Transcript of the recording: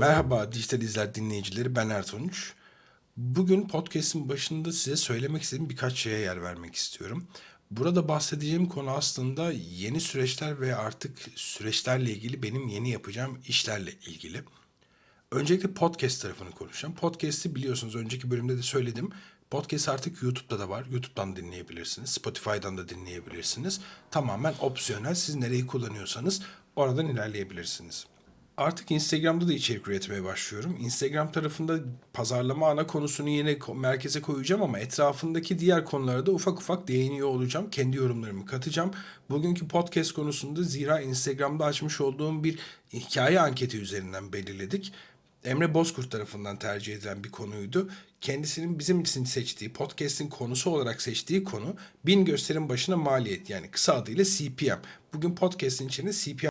Merhaba Dijital İzler dinleyicileri ben Ertonç. Bugün podcast'in başında size söylemek istediğim birkaç şeye yer vermek istiyorum. Burada bahsedeceğim konu aslında yeni süreçler ve artık süreçlerle ilgili benim yeni yapacağım işlerle ilgili. Öncelikle podcast tarafını konuşacağım. Podcast'i biliyorsunuz önceki bölümde de söyledim. Podcast artık YouTube'da da var. YouTube'dan dinleyebilirsiniz. Spotify'dan da dinleyebilirsiniz. Tamamen opsiyonel. Siz nereyi kullanıyorsanız oradan ilerleyebilirsiniz. Artık Instagram'da da içerik üretmeye başlıyorum. Instagram tarafında pazarlama ana konusunu yine merkeze koyacağım ama etrafındaki diğer konulara da ufak ufak değiniyor olacağım. Kendi yorumlarımı katacağım. Bugünkü podcast konusunda zira Instagram'da açmış olduğum bir hikaye anketi üzerinden belirledik. Emre Bozkurt tarafından tercih edilen bir konuydu. Kendisinin bizim için seçtiği, podcast'in konusu olarak seçtiği konu bin gösterim başına maliyet yani kısa adıyla CPM. Bugün podcast'in içinde CPM